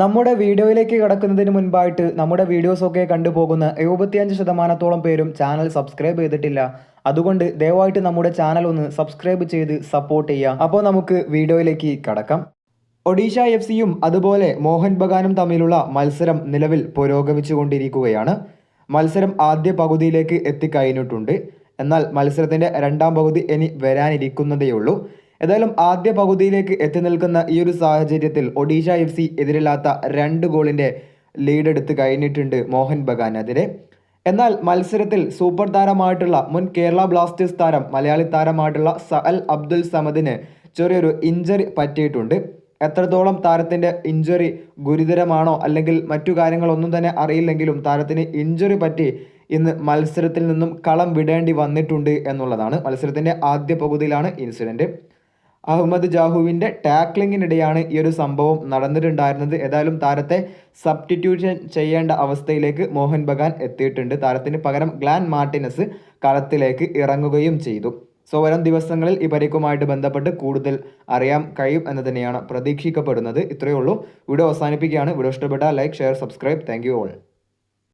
നമ്മുടെ വീഡിയോയിലേക്ക് കിടക്കുന്നതിന് മുൻപായിട്ട് നമ്മുടെ വീഡിയോസൊക്കെ കണ്ടുപോകുന്ന എഴുപത്തിയഞ്ച് ശതമാനത്തോളം പേരും ചാനൽ സബ്സ്ക്രൈബ് ചെയ്തിട്ടില്ല. അതുകൊണ്ട് ദയവായിട്ട് നമ്മുടെ ചാനൽ ഒന്ന് സബ്സ്ക്രൈബ് ചെയ്ത് സപ്പോർട്ട് ചെയ്യുക. അപ്പോൾ നമുക്ക് വീഡിയോയിലേക്ക് കടക്കാം. ഒഡീഷ എഫ് സിയും അതുപോലെ മോഹൻ ബഗാനും തമ്മിലുള്ള മത്സരം നിലവിൽ പുരോഗമിച്ചുകൊണ്ടിരിക്കുകയാണ്. മത്സരം ആദ്യ പകുതിയിലേക്ക് എത്തിക്കഴിഞ്ഞിട്ടുണ്ട്. എന്നാൽ മത്സരത്തിന്റെ രണ്ടാം പകുതി ഇനി വരാനിരിക്കുന്നതേയുള്ളൂ. ഏതായാലും ആദ്യ പകുതിയിലേക്ക് എത്തി നിൽക്കുന്ന ഈ ഒരു സാഹചര്യത്തിൽ ഒഡീഷ എഫ് സി എതിരില്ലാത്ത രണ്ട് ഗോളിന്റെ ലീഡ് എടുത്ത് കഴിഞ്ഞിട്ടുണ്ട് മോഹൻ ബഗാനെതിരെ. എന്നാൽ മത്സരത്തിൽ സൂപ്പർ താരമായിട്ടുള്ള മുൻ കേരള ബ്ലാസ്റ്റേഴ്സ് താരം മലയാളി താരമായിട്ടുള്ള സഅൽ അബ്ദുൽ സമദിന് ചെറിയൊരു ഇഞ്ചറി പറ്റിയിട്ടുണ്ട്. എത്രത്തോളം താരത്തിന്റെ ഇഞ്ചറി ഗുരുതരമാണോ അല്ലെങ്കിൽ മറ്റു കാര്യങ്ങളൊന്നും തന്നെ അറിയില്ലെങ്കിലും താരത്തിന് ഇഞ്ചുറി പറ്റി ഇന്ന് മത്സരത്തിൽ നിന്നും കളം വിടേണ്ടി വന്നിട്ടുണ്ട് എന്നുള്ളതാണ്. മത്സരത്തിന്റെ ആദ്യ പകുതിയിലാണ് ഇൻസിഡന്റ് അഹമ്മദ് ജാഹുവിന്റെ ടാക്ലിങ്ങിനിടെയാണ് ഈ ഒരു സംഭവം നടന്നിട്ടുണ്ടായിരുന്നത്. ഏതായാലും താരത്തെ സബ്സ്റ്റിറ്റ്യൂഷൻ ചെയ്യേണ്ട അവസ്ഥയിലേക്ക് മോഹൻ ബഗാൻ എത്തിയിട്ടുണ്ട്. താരത്തിന് പകരം ഗ്ലാൻ മാർട്ടിനസ് കളത്തിലേക്ക് ഇറങ്ങുകയും ചെയ്തു. സോ വരും ദിവസങ്ങളിൽ ഈ പരിക്കുമായിട്ട് ബന്ധപ്പെട്ട് കൂടുതൽ അറിയാൻ കഴിയും എന്ന് തന്നെയാണ് പ്രതീക്ഷിക്കപ്പെടുന്നത്. ഇത്രയേ ഉള്ളൂ. വീഡിയോ അവസാനിപ്പിക്കുകയാണ്. വീഡിയോ ഇഷ്ടപ്പെട്ടാൽ like share subscribe. Thank you all.